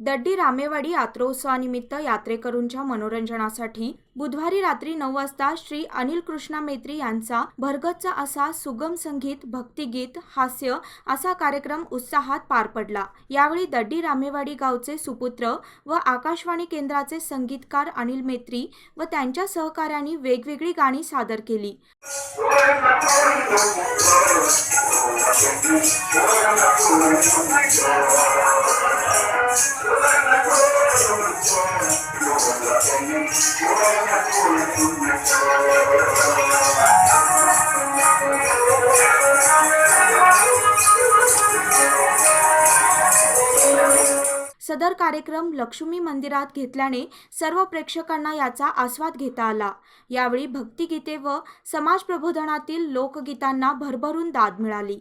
दड्डी रामेवाडी यात्रोत्सवानिमित्त यात्रेकरूंच्या मनोरंजनासाठी बुधवारी रात्री नऊ वाजता श्री अनिल कृष्णा मेत्री यांचा भरगतचा असा सुगम संगीत भक्तिगीत हास्य असा कार्यक्रम उत्साहात पार पडला. यावेळी दड्डी रामेवाडी गावचे सुपुत्र व आकाशवाणी केंद्राचे संगीतकार अनिल मेत्री व त्यांच्या सहकाऱ्यांनी वेगवेगळी गाणी सादर केली. सदर कार्यक्रम लक्ष्मी मंदिरात घेतल्याने सर्व प्रेक्षकांना याचा आस्वाद घेता आला. यावेळी भक्तिगीते व समाज प्रबोधनातील लोकगीतांना भरभरून दाद मिळाली.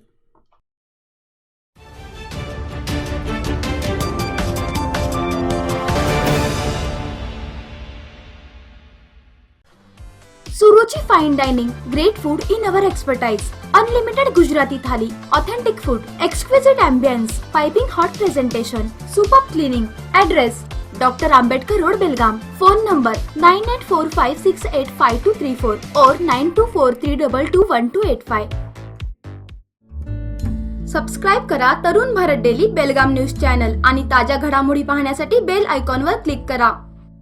Suruchi fine dining great food in our expertise unlimited Gujarati thali authentic food exquisite ambience piping hot presentation super cleaning address doctor Ambedkar road Belgaum phone number nine eight four five six eight five two three four और nine two four three double two one two eight five subscribe करा Tarun Bharat daily Belgaum news channel आणि ताज्या घडामोडी पाहण्यासाठी bell आयकॉनवर click करा.